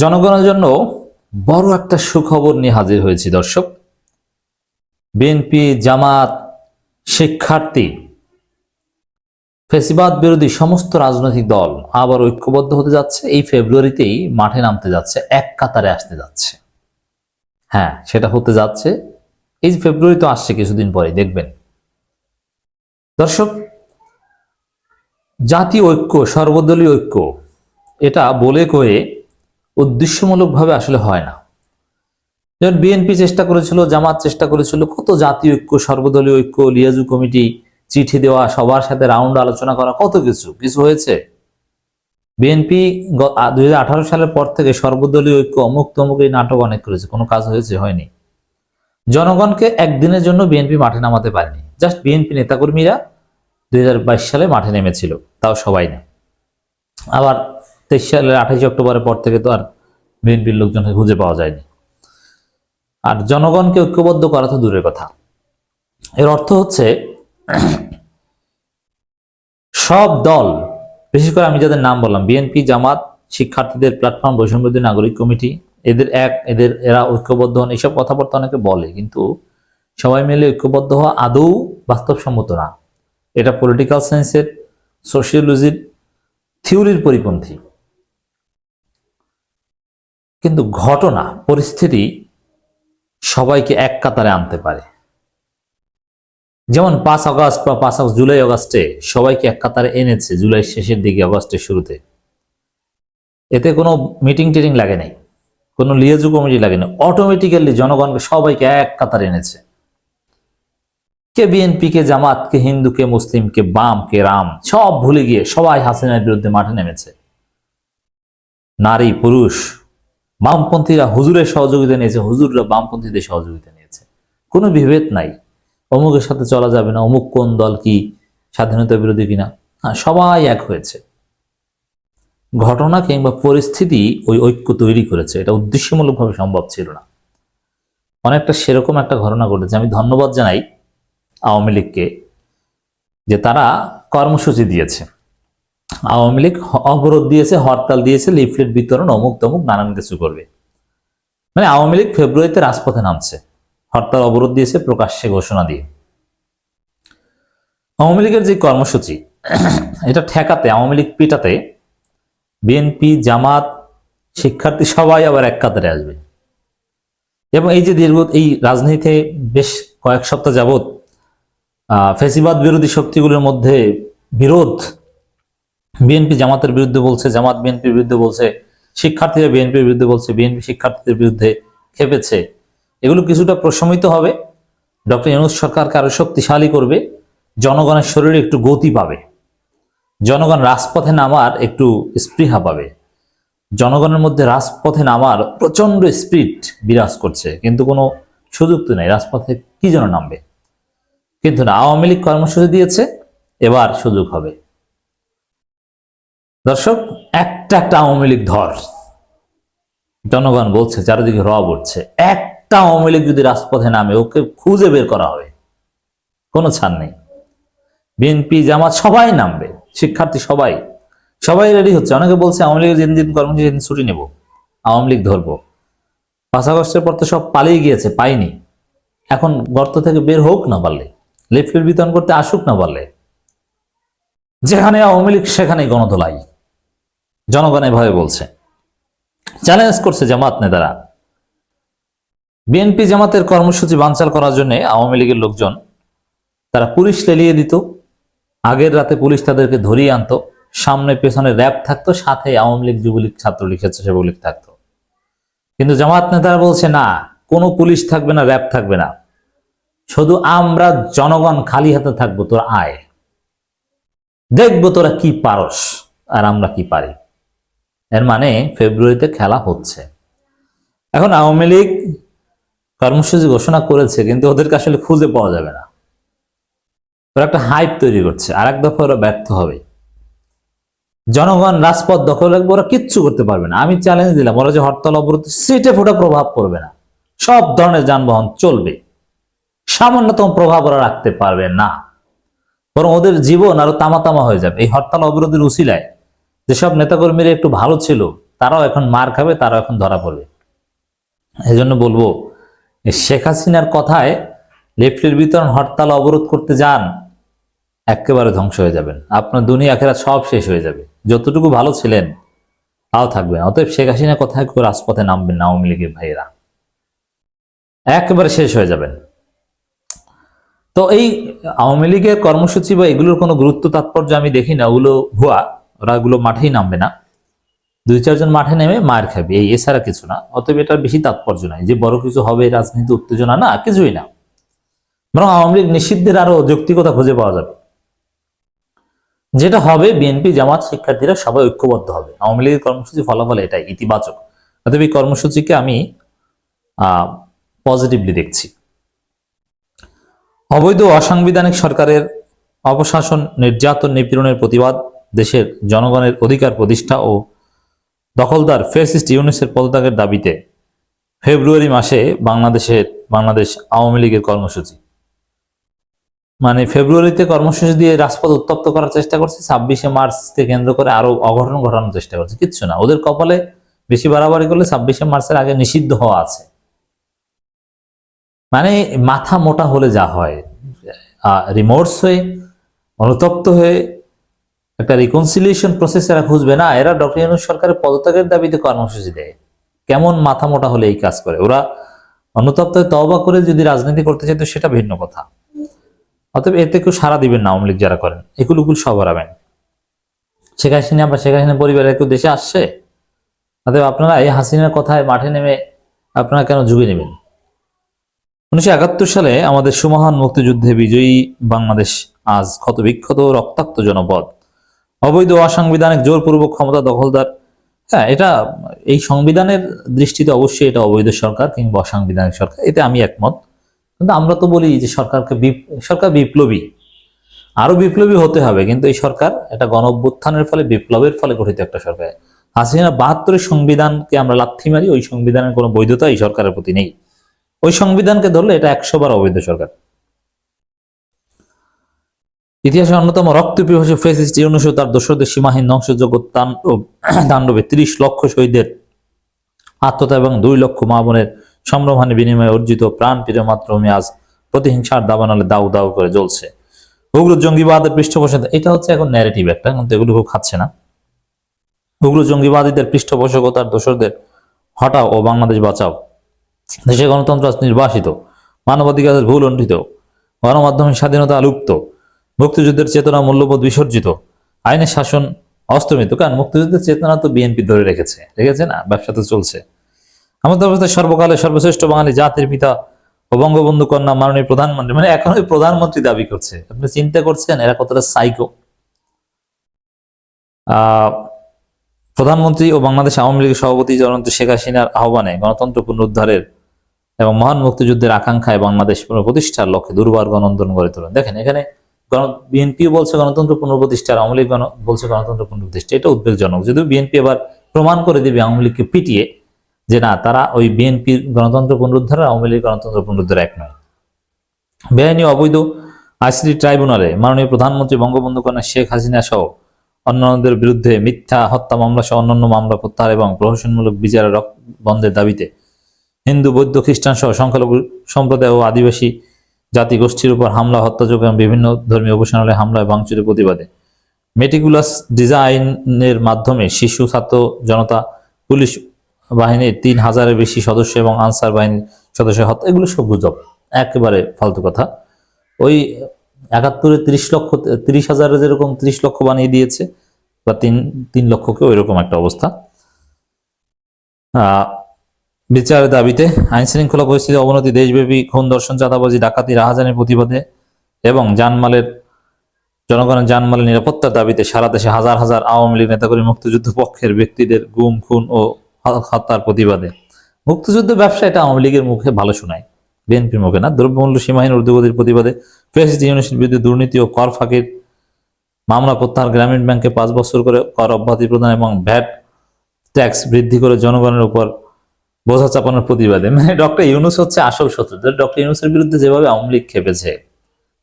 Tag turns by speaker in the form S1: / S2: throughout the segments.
S1: জনগণের জন্য বড় একটা সুখবর নিয়ে হাজির হয়েছি, দর্শক। বিএনপি জামাত শিক্ষার্থী, ফেসিবাদ বিরোধী সমস্ত রাজনৈতিক দল আবার ঐক্যবদ্ধ হতে যাচ্ছে। এই ফেব্রুয়ারিতেই মাঠে নামতে যাচ্ছে, এক কাতারে আসতে যাচ্ছে। হ্যাঁ সেটা হতে যাচ্ছে। এই ফেব্রুয়ারি তো আসছে কিছুদিন পরে দেখবেন। দর্শক, জাতীয় ঐক্য, সর্বদলীয় ঐক্য, এটা বলে কয়ে উদ্দেশ্যমূলকভাবে আসলে হয় না। যেমন বিএনপি চেষ্টা করেছিল, জামাত চেষ্টা করেছিল, কত জাতীয় ঐক্য, সর্বদলীয় ঐক্য, লিয়াজু কমিটি চিঠি দেওয়া, সবার সাথে রাউন্ড আলোচনা করা, কত কিছু কিছু হয়েছে? বিএনপি দুই হাজার আঠারো সালের পর থেকে সর্বদলীয় ঐক্য, অমুক তমুক এই নাটক অনেক করেছে, কোনো কাজ হয়েছে, হয়নি। জনগণকে একদিনের জন্য বিএনপি মাঠে নামাতে পারেনি। জাস্ট বিএনপি নেতাকর্মীরা দুই হাজার বাইশ সালে মাঠে নেমেছিল, তাও সবাই না। আবার তেইশ সালের আঠাশে অক্টোবরের পর থেকে তো আর বিএনপির লোকজনকে খুঁজে পাওয়া যায়নি। আর জনগণকে ঐক্যবদ্ধ করা তো দূরের কথা। এর অর্থ হচ্ছে, সব দল, বিশেষ করে আমি যাদের নাম বললাম, বিএনপি, জামাত, শিক্ষার্থীদের প্ল্যাটফর্ম বৈষম্যদী নাগরিক কমিটি, এদের এক, এদের, এরা ঐক্যবদ্ধ হন, এইসব কথাবার্তা অনেকে বলে, কিন্তু সবাই মিলে ঐক্যবদ্ধ হওয়া আদৌ বাস্তবসম্মত না। এটা পলিটিক্যাল সায়েন্সের সোশিয়োলজির থিওরির পরিপন্থী। কিন্তু ঘটনা, পরিস্থিতি সবাইকে এক কাতারে আনতে পারে। যেমন পাঁচ আগস্ট বা পাঁচ জুলাই আগস্টে সবাইকে এক কাতারে এনেছে জুলাই শেষের দিকে আগস্টের শুরুতে। এতে কোনো মিটিং টিটিং লাগে নাই, কোনো লিয়াজু কমিটি লাগে না অটোমেটিক্যালি জনগণকে সবাইকে এক কাতারে এনেছে। কে বিএনপি কে জামাত, কে হিন্দু, কে মুসলিম, কে বাম, কে রাম, সব ভুলে গিয়ে সবাই হাসিনার বিরুদ্ধে মাঠে নেমেছে। নারী, পুরুষ বামপন্থীরা হুজুরের সহযোগিতা নিয়েছে হুজুররা বামপন্থীদের সহযোগিতা নিয়েছে। কোনো বিভেদ নাই। অমুকের সাথে চলা যাবে না অমুক কোন দল কি স্বাধীনতা বিরোধী কিনা? হ্যাঁ, সবাই এক হয়েছে। ঘটনা কিংবা পরিস্থিতি ওই ঐক্য তৈরি করেছে এটা উদ্দেশ্যমূলকভাবে সম্ভব ছিল না। অনেকটা সেরকম একটা ঘটনা ঘটেছে। আমি ধন্যবাদ জানাই আওয়ামী লীগকে যে তারা কর্মসূচি দিয়েছে। আওয়ামী লীগ অবরোধ দিয়েছে, হরতাল দিয়েছে, লিফলেট বিতরণ, অমুক তমুক, নানান কিছু করবে। মানে আওয়ামী লীগ ফেব্রুয়ারিতে রাজপথে নামছে। হরতাল অবরোধ দিয়েছে প্রকাশ্যে ঘোষণা দিয়ে। আওয়ামী লীগের যে কর্মসূচি, এটা ঠেকাতে, আওয়ামী লীগ পিটাতে বিএনপি, জামাত, শিক্ষার্থী সবাই আবার এক কাতারে আসবে। এবং এই যে দীর্ঘ, এই রাজনীতিতে বেশ কয়েক সপ্তাহ যাবৎ ফেসিবাদ বিরোধী শক্তিগুলোর মধ্যে বিরোধ বিএনপি জামাতের বিরুদ্ধে বলছে, জামাত বিএনপির বিরুদ্ধে বলছে, শিক্ষার্থীরা বিএনপির বিরুদ্ধে বলছে, বিএনপি শিক্ষার্থীদের বিরুদ্ধে খেপেছে। এগুলো কিছুটা প্রশমিত হবে। ডক্টর ইউনুস সরকারকে আরও শক্তিশালী করবে। জনগণের শরীরে একটু গতি পাবে। জনগণ রাজপথে নামার একটু স্পৃহা পাবে। জনগণের মধ্যে রাজপথে নামার প্রচণ্ড স্পিড বিরাজ করছে। কিন্তু কোনো সুযোগ তো নেই। রাজপথে কি যেন নামবে? কিন্তু না, আওয়ামী লীগ কর্মসূচি দিয়েছে, এবার সুযোগ হবে। দর্শক, একটা একটা আওয়ামী লীগ ধর। জনগণ বলছে, চারিদিকে রব উঠছে। একটা আওয়ামী লীগ যদি রাজপথে নামে, ওকে খুঁজে বের করা হবে। কোনো ছাড় নেই। বিএনপি, জামাত সবাই নামবে। শিক্ষার্থী সবাই। সবাই রেডি হচ্ছে। অনেকে বলছে, আওয়ামী লীগের দিন কর্মসূচি ছুটি নেব। আওয়ামী লীগ ধরবো। পাঁচ আগস্টের পর তো সব পালিয়ে গিয়েছে, পাইনি। এখন গর্ত থেকে বের হোক না পারলে। লিফলেট বিতরণ করতে আসুক না পারলে। যেখানে আওয়ামী লীগ, সেখানেই গণদোলাই জনগণ এভাবে বলছে। চ্যালেঞ্জ করছে জামাত নেতারা। বিএনপি জামাতের কর্মসূচি বানচাল করার জন্য আওয়ামী লীগের লোকজন, তারা পুলিশ লেলিয়ে দিত। আগের রাতে পুলিশ তাদেরকে ধরিয়ে আনতো। সামনে পেছনে র্যাব থাকতো, সাথে আওয়ামী লীগ যুবলীগ ছাত্রলীগ স্বেচ্ছাসেবক লীগ থাকতো। কিন্তু জামাত নেতারা বলছে, না, কোনো পুলিশ থাকবে না, র্যাব থাকবে না। শুধু আমরা জনগণ খালি হাতে থাকব, তোর আয়। দেখব তোরা কি পারস, আর আমরা কি পারি। এর মানে ফেব্রুয়ারিতে খেলা হচ্ছে। এখন আওয়ামী লীগ কর্মসূচি ঘোষণা করেছে, কিন্তু ওদেরকে আসলে খুঁজে পাওয়া যাবে না। ওরা একটা হাইপ তৈরি করছে আর এক দফা ওরা ব্যর্থ হবে। জনগণ রাজপথ দখল রাখবে, ওরা কিচ্ছু করতে পারবে না। আমি চ্যালেঞ্জ দিলাম, ওরা যে হরতাল অবরোধ, সিটে ফোটা প্রভাব পড়বে না। সব ধরনের যানবাহন চলবে। সামান্যতম প্রভাব ওরা রাখতে পারবে না। বরং ওদের জীবন আরও তামা তামা হয়ে যাবে। এই হরতাল অবরোধের উসিলায় যেসব নেতাকর্মীরা একটু ভালো ছিল, তারাও এখন মার খাবে, তারাও এখন ধরা পড়বে। এই জন্য বলব শেখ হাসিনার কথায় লেফটের বিতরণ, হরতাল অবরোধ করতে যান, একেবারে ধ্বংস হয়ে যাবেন। আপনার দুনিয়া আখেরা সব শেষ হয়ে যাবে। যতটুকু ভালো ছিলেন, তাও থাকবে অতএব শেখ হাসিনার কথায় কেউ রাজপথে নামবেন না, আওয়ামী লীগের ভাইয়েরা। একেবারে শেষ হয়ে যাবেন। তো এই আওয়ামী লীগের কর্মসূচি বা এগুলোর কোনো গুরুত্ব, তাৎপর্য আমি দেখি না ওগুলো ভুয়া। ওরা এগুলো মাঠেই নামবে না। দুই চারজন মাঠে নেমে মার খাবে। এই এছাড়া কিছু না। অতএব এটার বেশি তাৎপর্য নাই। যে বড় কিছু হবে, রাজনীতি উত্তেজনা না, কিছুই না। বরং আওয়ামী লীগ নিষিদ্ধের আরও যৌক্তিকতা খুঁজে পাওয়া যাবে। যেটা হবে, বিএনপি, জামাত, শিক্ষার্থীরা সবাই ঐক্যবদ্ধ হবে। আওয়ামী লীগের কর্মসূচি ফলাফল এটাই, ইতিবাচক। অতএব এই কর্মসূচিকে আমি পজিটিভলি দেখছি। অবৈধ অসাংবিধানিক সরকারের অপশাসন, নির্যাতন, নিপীড়নের প্রতিবাদ দেশের জনগণের অধিকার প্রতিষ্ঠা ও দখলদার ফেসিস্ট ইউনিসের পদত্যাগের দাবিতে ফেব্রুয়ারি মাসে বাংলাদেশের বাংলাদেশ আওয়ামী লীগের কর্মসূচি। মানে ফেব্রুয়ারিতে কর্মসূচি দিয়ে রাজপথ উত্তপ্ত করার চেষ্টা করছে, ছাব্বিশে মার্চকে কেন্দ্র করে আরও অঘটন ঘটানোর চেষ্টা করছে, কিচ্ছু না। ওদের কপালে বেশি বাড়াবাড়ি করলে ছাব্বিশে মার্চের আগে নিষিদ্ধ হওয়া আছে। মানে মাথা মোটা হলে যা হয় রিমোর্স হয়ে, অনুতপ্ত হয়ে একটা রিকনসিলিয়েশন প্রসেস এরা খুঁজবে না, এরা ডক্টর ইউনুস সরকারের পদত্যাগের দাবিতে কর্মসূচি দেয়। কেমন মাথা মোটা হলে এই কাজ করে? ওরা অনুতপ্ত তওবা করে যদি রাজনীতি করতে চায় তো সেটা ভিন্ন কথা। অতএব এতে কেউ সারা দিবেন না আওয়ামী লীগ যারা করেন। এগুলো উকুল সব হারাবেন শেখ হাসিনা বা শেখ হাসিনা পরিবারের কেউ দেশে আসছে? অতএব আপনারা এই হাসিনার কথায় মাঠে নেমে আপনারা কেন ঝুঁকি নেবেন? উনিশশো একাত্তর সালে আমাদের সুমহান মুক্তিযুদ্ধে বিজয়ী বাংলাদেশ আজ ক্ষত বিক্ষত রক্তাক্ত জনপদ। অবৈধ অসাংবিধানিক জোরপূর্বক ক্ষমতা দখলদার। হ্যাঁ এটা এই সংবিধানের দৃষ্টিতে অবশ্যই এটা অবৈধ সরকার কিংবা অসাংবিধানিক সরকার, এতে আমি একমত। কিন্তু আমরা তো বলি যে সরকারকে সরকার বিপ্লবী। আরও বিপ্লবী হতে হবে, কিন্তু এই সরকার এটা গণ অভ্যুত্থানের ফলে, বিপ্লবের ফলে গঠিত একটা সরকার। হাসিনা বাহাত্তরের সংবিধানকে আমরা লাথি মারি, ওই সংবিধানের কোনো বৈধতা এই সরকারের প্রতি নেই। ওই সংবিধানকে ধরলে এটা একশো বার অবৈধ সরকার। ইতিহাসে অন্যতম রক্ত পিপাসু ফেসিস্ট ইউনুস তার দোসরদের সীমাহীন ধ্বংসযোগ্য তাণ্ডব তাণ্ডবে তিরিশ লক্ষ শহীদের আত্মতা এবং দুই লক্ষ মা বোনের সম্ভ্রমহানি বিনিময়ে অর্জিত প্রাণ প্রিয় মাতৃভূমি আজ প্রতিহিংসার দাবানালে দাউ দাউ করে জ্বলছে। উগ্র জঙ্গিবাদের পৃষ্ঠপোষক এটা হচ্ছে এখন ন্যারেটিভ একটা, কিন্তু এগুলো কেউ খাচ্ছে না। উগ্র জঙ্গিবাদীদের পৃষ্ঠপোষকতার দোসরদের হটাও ও বাংলাদেশ বাঁচাও। দেশে গণতন্ত্র নির্বাসিত, মানবাধিকারের ভুল লণ্ঠিত গণমাধ্যমের স্বাধীনতা লুপ্ত। মুক্তিযুদ্ধের চেতনা মূল্যবোধ বিসর্জিত। আইনের শাসন অস্তমিত, কারণ মুক্তিযুদ্ধের চেতনা তো বিএনপি ধরে রেখেছে। রেখেছে না ব্যবসা তো চলছে। আমাদের অবস্থায় সর্বকালে সর্বশ্রেষ্ঠ বাঙালি জাতির পিতা ও বঙ্গবন্ধু কন্যা মাননীয় প্রধানমন্ত্রী। মানে এখন ওই প্রধানমন্ত্রী দাবি করছে। আপনি চিন্তা করছেন? এরা কতটা সাইকো প্রধানমন্ত্রী ও বাংলাদেশ আওয়ামী লীগের সভাপতি জননেত্রী শেখ হাসিনার আহ্বানে গণতন্ত্র পুনরুদ্ধারের এবং মহান মুক্তিযুদ্ধের আকাঙ্ক্ষায় বাংলাদেশ পুনঃপ্রতিষ্ঠার লক্ষ্যে দুর্বার গণআন্দোলন গড়ে তোলেন। দেখেন, এখানে বিএনপিও বলছে গণতন্ত্র পুনঃপ্রতিষ্ঠা আওয়ামী লীগ বলছে গণতন্ত্র পুনঃপ্রতিষ্ঠা এটা উদ্বেগজনক। যদিও বিএনপি এবার প্রমাণ করে দিবে আওয়ামী লীগকে পিটিয়ে যে না, তারা ওই বিএনপির গণতন্ত্র পুনরুদ্ধার আওয়ামী লীগ গণতন্ত্র পুনরুদ্ধার এক নয়। বেআইনি অবৈধ আইসিটি ট্রাইব্যুনালে মাননীয় প্রধানমন্ত্রী বঙ্গবন্ধু কন্যা শেখ হাসিনা সহ অন্যান্যদের বিরুদ্ধে মিথ্যা হত্যা মামলা সহ অন্যান্য মামলা প্রত্যাহার এবং প্রহসনমূলক বিচারের বন্ধের দাবিতে হিন্দু, বৌদ্ধ, খ্রিস্টান সহ সংখ্যালঘু সম্প্রদায় ও আদিবাসী জাতিগোষ্ঠীর উপর হামলা হত্যাযোগ এবং বিভিন্ন ধর্মীয় উপাসনালয়ে হামলা ভাঙচুরের প্রতিবাদে। মেটিকুলাস ডিজাইনের মাধ্যমে শিশু, ছাত্র, জনতা, পুলিশ বাহিনীর তিন হাজারের বেশি সদস্য এবং আনসার বাহিনীর সদস্য হত্যা, এগুলো সব গুজব। একেবারে ফালতু কথা। ওই একাত্তরে তিরিশ লক্ষ, তিরিশ হাজারে যেরকম তিরিশ লক্ষ বানিয়ে দিয়েছে, বা তিন তিন লক্ষকে ওই রকম একটা অবস্থা। বিচারের দাবিতে আইন শৃঙ্খলা পরিস্থিতি অবনতি, দেশব্যাপী খুন দর্শন চাঁদাবাজি, ডাকাতি রাহাজানের প্রতিবাদে এবং জানমালের জনগণের জানমালের নিরাপত্তার দাবিতে সারা দেশে হাজার হাজার আওয়ামী লীগ নেতাকর্মী মুক্তিযুদ্ধ পক্ষের ব্যক্তিদের গুম, খুন ও হত্যার প্রতিবাদে। মুক্তিযুদ্ধ ব্যবসা এটা আওয়ামী লীগের মুখে ভালো শোনায়। বিএনপির মুখে না। দ্রব্যমূল্য সীমাহীন ঊর্ধ্বগতির প্রতিবাদে ফেসিস্ট ইউনিটের বিরুদ্ধে দুর্নীতি ও কর ফাঁকির মামলা প্রত্যাহার গ্রামীণ ব্যাংকে পাঁচ বছর করে কর অব্যাহতি প্রদান এবং ভ্যাট ট্যাক্স বৃদ্ধি করে জনগণের উপর বোঝা চাপানোর প্রতিবাদে। মানে ডক্টর ইউনুস হচ্ছে আসল শত্রু। ডক্টর ইউনুসের বিরুদ্ধে যেভাবে আওয়ামী লীগ খেপেছে,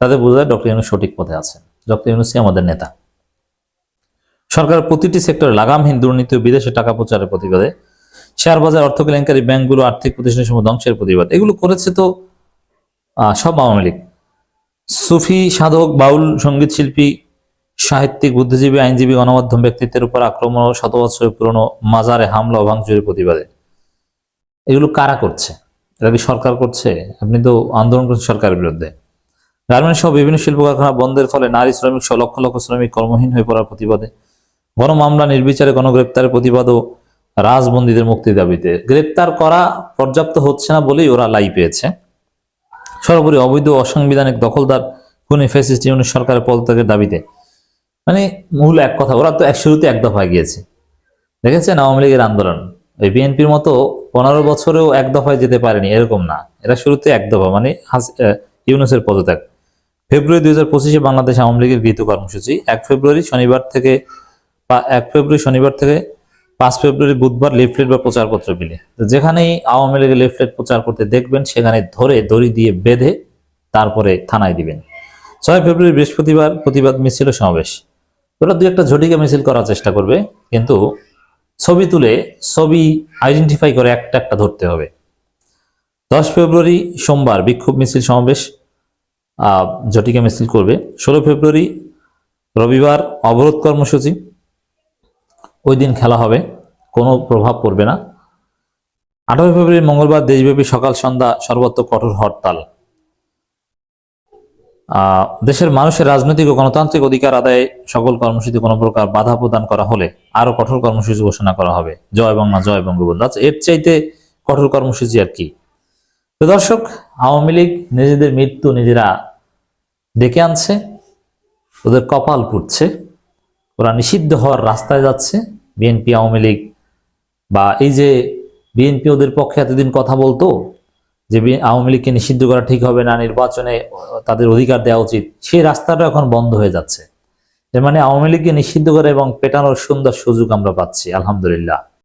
S1: তাতে বোঝা যায় ডক্টর ইউনুস সঠিক পথে আছেন। ডক্টর ইউনুসই আমাদের নেতা। সরকার প্রতিটি সেক্টরে লাগামহীন দুর্নীতি ও বিদেশে টাকা প্রচারের প্রতিবাদে, শেয়ার বাজার, অর্থ কেলেঙ্কারি, ব্যাংকগুলো, আর্থিক প্রতিষ্ঠানের সময় ধ্বংসের প্রতিবাদ। এগুলো করেছে তো সব আওয়ামী লীগ। সুফি, সাধক, বাউল, সংগীত শিল্পী, সাহিত্যিক, বুদ্ধিজীবী, আইনজীবী, গণমাধ্যম ব্যক্তিত্বের উপর আক্রমণ শত বছরের পুরনো মাজারে হামলা ও ভাঙচুরের প্রতিবাদে। এগুলো কারা করছে? এটা কি সরকার করছে? আপনি তো আন্দোলন করছেন সরকারের বিরুদ্ধে। গার্মেন্টস সহ বিভিন্ন শিল্প কারখানা বন্ধের ফলে নারী শ্রমিক সহ লক্ষ লক্ষ শ্রমিক কর্মহীন হয়ে পড়ার প্রতিবাদে। গণমামলা নির্বিচারে গণগ্রেপ্তারের প্রতিবাদ ও রাজবন্দীদের মুক্তি দাবিতে। গ্রেপ্তার করা পর্যাপ্ত হচ্ছে না বলেই ওরা লাই পেয়েছে। সর্বোপরি অবৈধ অসাংবিধানিক দখলদার খুনি ফেসিস্ট ইউনিট সরকারের পদত্যাগের দাবিতে। মানে মূল এক কথা, ওরা তো এক শুরুতে এক দফায় গিয়েছে। দেখেছেন আওয়ামী লীগের আন্দোলন? ওই বিএনপির মতো পনেরো বছরেও এক দফায় যেতে পারেনি, এরকম না। এরা শুরুতে এক দফা মানে ইউনুসের পদত্যাগ। ফেব্রুয়ারি দুই হাজার পঁচিশে বাংলাদেশ আওয়ামী লীগের গৃহীত কর্মসূচি। এক ফেব্রুয়ারি শনিবার থেকে এক ফেব্রুয়ারি শনিবার থেকে পাঁচ ফেব্রুয়ারি বুধবার লিফলেট বা প্রচারপত্র তো যেখানেই আওয়ামী লীগের লিফলেট প্রচার করতে দেখবেন, সেখানে ধরে দড়ি দিয়ে বেঁধে তারপরে থানায় দিবেন। ছয় ফেব্রুয়ারি বৃহস্পতিবার প্রতিবাদ মিছিল সমাবেশ। ওরা দু একটা ঝটিকা মিছিল করার চেষ্টা করবে, কিন্তু ছবি তুলে ছবি আইডেন্টিফাই করে একটা একটা ধরতে হবে। দশ ফেব্রুয়ারি সোমবার বিক্ষোভ মিছিল সমাবেশ ঝটিকা মিছিল করবে। ষোলো ফেব্রুয়ারি রবিবার অবরোধ কর্মসূচি। ওই দিন খেলা হবে, কোনো প্রভাব পড়বে না। আঠারো ফেব্রুয়ারি মঙ্গলবার দেশব্যাপী সকাল সন্ধ্যা সর্বত্র কঠোর হরতাল। দেশের মানুষের রাজনৈতিক ও গণতান্ত্রিক অধিকার আদায়ে সকল কর্মসূচি কোনো প্রকার বাধা প্রদান করা হলে আরও কঠোর কর্মসূচি ঘোষণা করা হবে। জয় বাংলা, জয় বঙ্গবন্ধু। আচ্ছা এর চাইতে কঠোর কর্মসূচি আর কি? তো দর্শক, আওয়ামী লীগ নিজেদের মৃত্যু নিজেরা ডেকে আনছে, ওদের কপাল পুড়ছে, ওরা নিষিদ্ধ হওয়ার রাস্তায় যাচ্ছে। বিএনপি, আওয়ামী লীগ বা এই যে বিএনপি ওদের পক্ষে এতদিন কথা বলতো যে আওয়ামী লীগকে নিষিদ্ধ করা ঠিক হবে না, নির্বাচনে তাদের অধিকার দেওয়া উচিত, সেই রাস্তাটা এখন বন্ধ হয়ে যাচ্ছে। এর মানে আওয়ামী লীগকে নিষিদ্ধ করা এবং পেটানোর সুন্দর সুযোগ আমরা পাচ্ছি, আলহামদুলিল্লাহ।